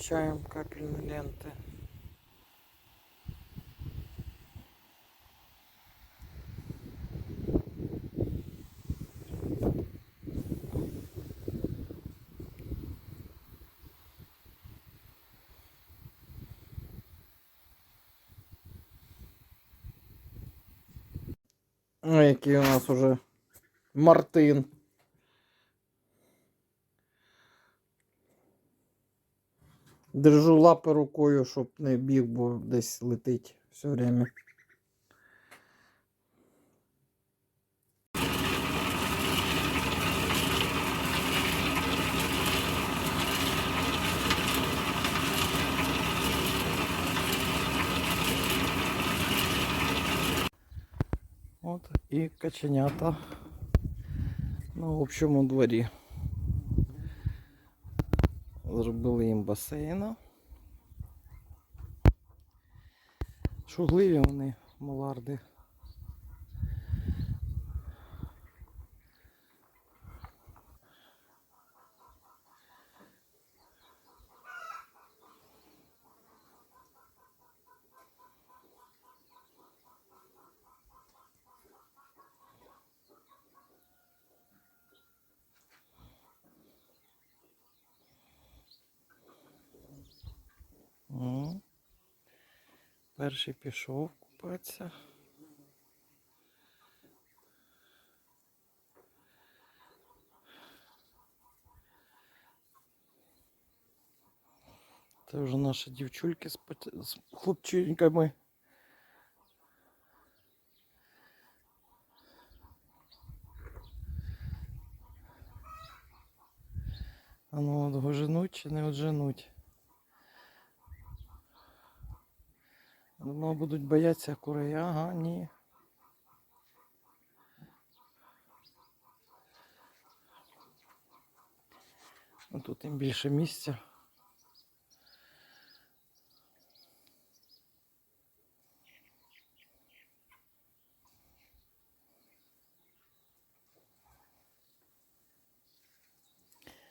включаем капельные ленты. Ну, який у нас уже Мартин. Держу лапи рукою, щоб не біг, бо десь летить все время. От і каченята на общому дворі. Зробили їм басейна. Шугливі вони, муларди. О, перший пішов купатися. Це вже наші дівчульки з, з хлопчинками. А ну от гоженуть чи не одженуть? Думав, будуть боятися курей. Ага, ні. Ну, тут їм більше місця.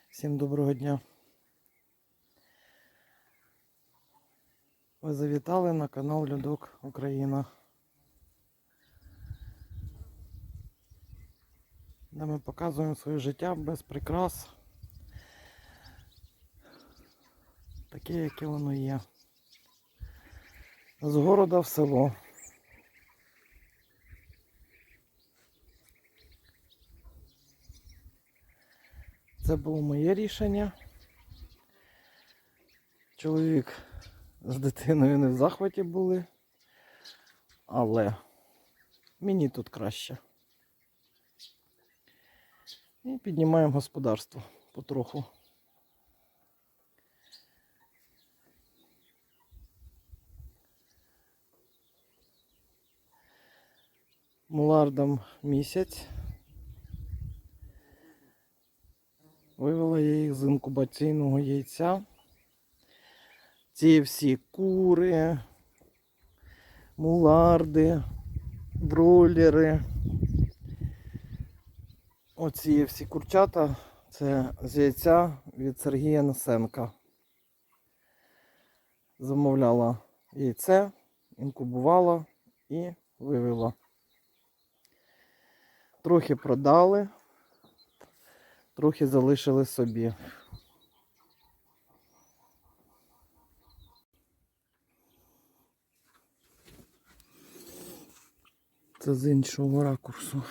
Всім доброго дня. Ви завітали на канал Людок Україна. Де ми показуємо своє життя без прикрас. Таке, яке воно є. З города в село. Це було моє рішення. Чоловік з дитиною не в захваті були, але мені тут краще. І піднімаємо господарство потроху. Мулардам місяць. Вивела я їх з інкубаційного яйця. Ці всі кури, муларди, бройлери. Оці всі курчата це з яйця від Сергія Носенка. Замовляла яйце, інкубувала і вивела. Трохи продали, трохи залишили собі. Це з іншого ракурсу.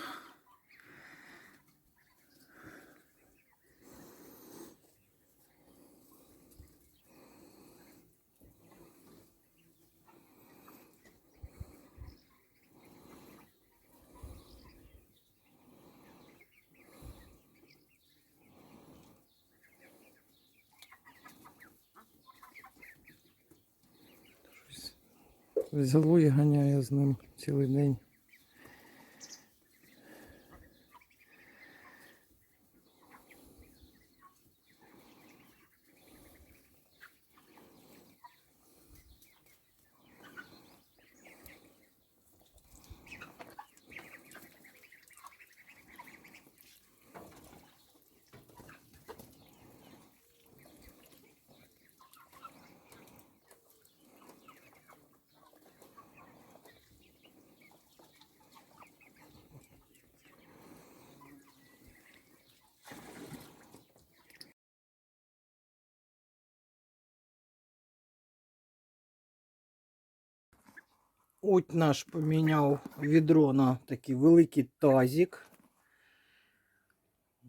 Взяло і ганяє з ним цілий день. Уть наш поміняв відро на такий великий тазик.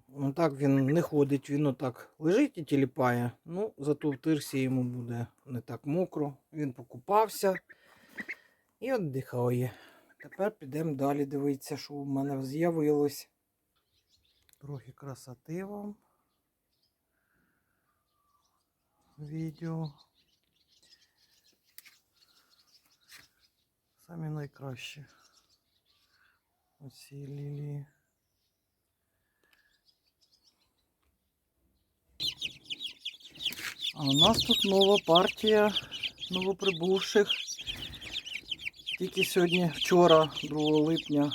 Ну так він не ходить, він отак лежить і тіліпає. Ну, зато в тирсі йому буде не так мокро. Він покупався і віддихає. Тепер підемо далі дивитися, що в мене з'явилось. Трохи красоти вам. Відео. Самі найкращі. Оці лілії. А у нас тут нова партія новоприбувших. Тільки сьогодні, вчора, 2 липня,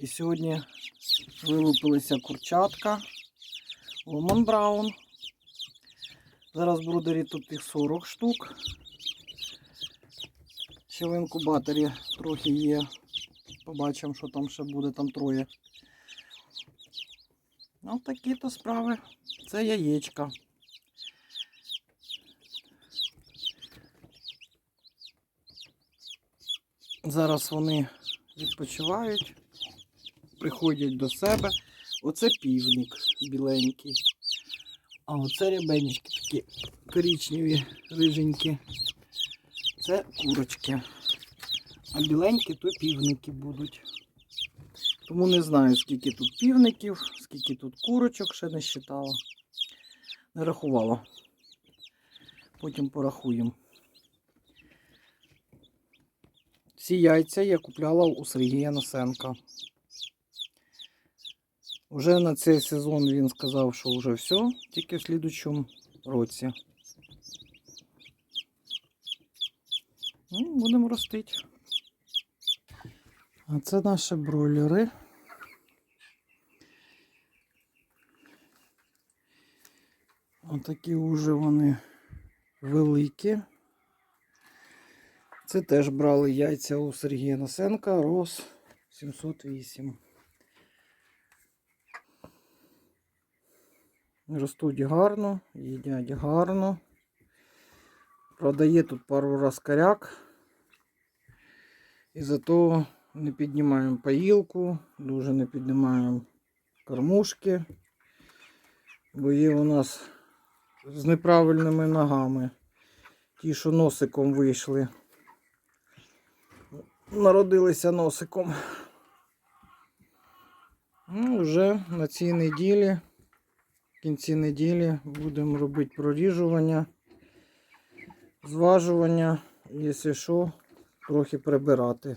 і сьогодні вилупилися курчатка. Ломан Браун. Зараз брудері тут їх 40 штук. Ще в інкубаторі трохи є. Побачимо, що там ще буде, там троє. Ну, такі то справи. Це яєчка. Зараз вони відпочивають, приходять до себе. Оце півник біленький. А оце рябенечки такі коричневі, риженькі. Це курочки. А біленькі то півники будуть. Тому не знаю, скільки тут півників, скільки тут курочок, ще не считала. Не рахувала. Потім порахуємо. Ці яйця я купляла у Сергія Носенка. Уже на цей сезон він сказав, що вже все, тільки в слідучому році. Ну, будемо ростити. А це наші бройлери. Отакі вже вони великі. Це теж брали яйця у Сергія Носенка, Рос 708. Ростуть гарно, їдять гарно. Продає тут пару раз коряк. І зато не піднімаємо поїлку, дуже не піднімаємо кормушки, бо є у нас з неправильними ногами. Ті, що носиком вийшли. Народилися носиком. Ну, вже на цій неділі, в кінці неділі будемо робити проріжування, зважування, якщо що, трохи прибирати.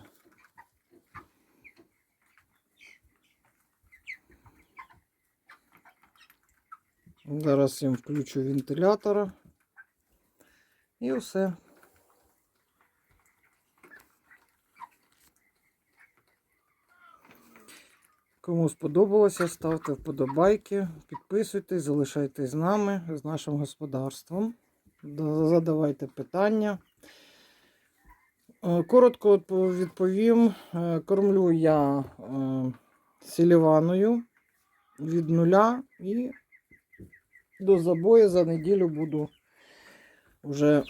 Зараз їм включу вентилятора. І все. Кому сподобалося, ставте вподобайки, підписуйтесь, залишайтесь з нами, з нашим господарством. Да- Задавайте питання. Е, Коротко відповім. Е, Кормлю я е, сіліваною від нуля і до забою за неділю буду вже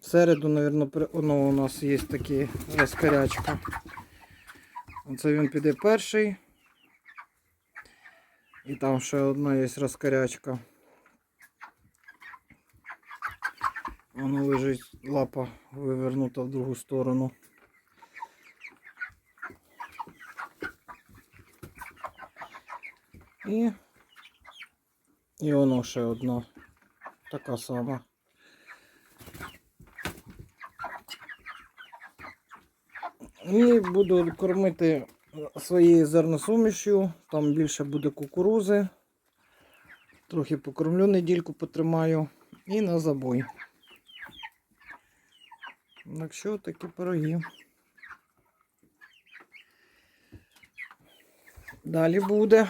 в середу, мабуть, воно у нас є такі розкарячка. Оце він піде перший. І там ще одна є розкарячка. Воно лежить лапа вивернута в другу сторону. І, і воно ще одна. Така сама. І буду кормити своєю зерносумішю. Там більше буде кукурузи. Трохи покормлю, недільку потримаю і на забой. Так що такі пироги. Далі буде.